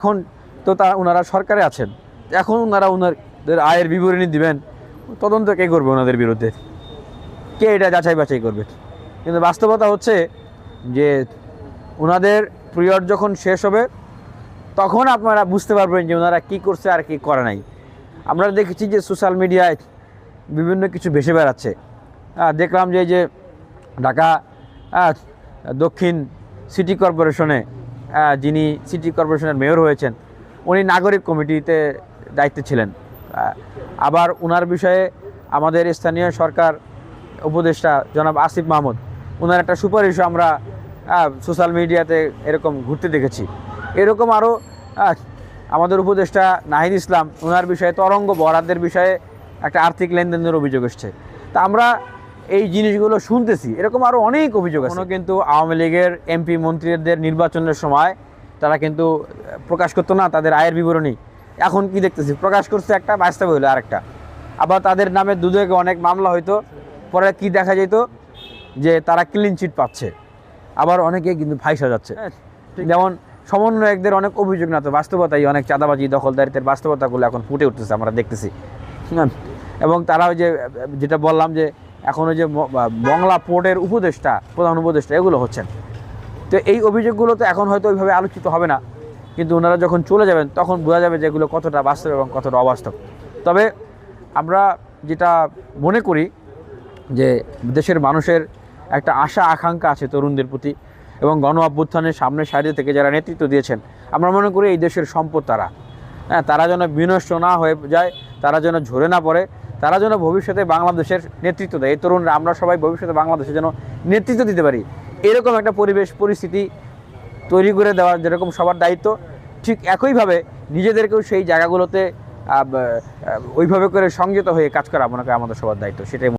এখন তো তা ওনারা সরকারে আছেন। এখন ওনারা ওনাদের আয়ের বিবরণী দিবেন, তদন্ত কে করবে ওনাদের বিরুদ্ধে? কে এটা যাচাই বাছাই করবে? কিন্তু বাস্তবতা হচ্ছে যে ওনাদের পিরিয়ড যখন শেষ হবে, তখন আপনারা বুঝতে পারবেন যে ওনারা কী করছে আর কি করে নাই। আমরা দেখেছি যে সোশ্যাল মিডিয়ায় বিভিন্ন কিছু ভেসে বেড়াচ্ছে। দেখলাম যে যে ঢাকা দক্ষিণ সিটি কর্পোরেশনে যিনি সিটি কর্পোরেশনের মেয়র হয়েছেন, উনি নাগরিক কমিটিতে দায়িত্বে ছিলেন। আবার ওনার বিষয়ে আমাদের স্থানীয় সরকার উপদেষ্টা জনাব আসিফ মাহমুদ ওনার একটা সুপারিশও আমরা সোশ্যাল মিডিয়াতে এরকম ঘুরতে দেখেছি। এরকম আরও আমাদের উপদেষ্টা নাহিদ ইসলাম ওনার বিষয়ে তরঙ্গ বরাদ্দের বিষয়ে একটা আর্থিক লেনদেনের অভিযোগ এসছে। তা আমরা এই জিনিসগুলো শুনতেছি। এরকম আরও অনেক অভিযোগ আছে। কিন্তু আওয়ামী লীগের এমপি মন্ত্রীদের নির্বাচনের সময় তারা কিন্তু প্রকাশ করতো না তাদের আয়ের বিবরণী। এখন কি দেখতেছি? প্রকাশ করছে একটা বাস্তবে হলো আরেকটা। আবার তাদের নামে দুদকে অনেক মামলা হইতো। পরে কি দেখা যেত? যে তারা ক্লিন চিট পাচ্ছে। আবার অনেকে কিন্তু ফাইসা যাচ্ছে। যেমন সমন্বয়কদের অনেক অভিযোগ না তো বাস্তবতাই অনেক চাঁদাবাজি দখলদারিত্বের বাস্তবতাগুলো এখন ফুটে উঠতেছে আমরা দেখতেছি। হুম। এবং তারা ওই যে যেটা বললাম যে এখন ওই যে বাংলা পোর্টের উপদেষ্টা, প্রধান উপদেষ্টা, এগুলো হচ্ছেন। তো এই অভিযোগগুলো তো এখন হয়তো ওইভাবে আলোচিত হবে না। কিন্তু ওনারা যখন চলে যাবেন, তখন বোঝা যাবে যে এগুলো কতটা বাস্তব এবং কতটা অবাস্তব। তবে আমরা যেটা মনে করি যে দেশের মানুষের একটা আশা, আকাঙ্ক্ষা আছে তরুণদের প্রতি এবং গণ অভ্যুত্থানের সামনে সারিতে থেকে যারা নেতৃত্ব দিয়েছেন, আমরা মনে করি এই দেশের সম্পদ তারা। হ্যাঁ তারা যেন বিনষ্ট না হয়ে যায়, তারা যেন ঝরে না পড়ে তারা যেন ভবিষ্যতে বাংলাদেশের নেতৃত্ব দেয়। এই তরুণরা, আমরা সবাই ভবিষ্যতে বাংলাদেশে যেন নেতৃত্ব দিতে পারি। এরকম একটা পরিবেশ, পরিস্থিতি তৈরি করে দেওয়ার যেরকম সবার দায়িত্ব, ঠিক একইভাবে নিজেদেরকেও সেই জায়গাগুলোতে ওইভাবে করে সংযত হয়ে কাজ করা করি আমাদের সবার দায়িত্ব, সেটাই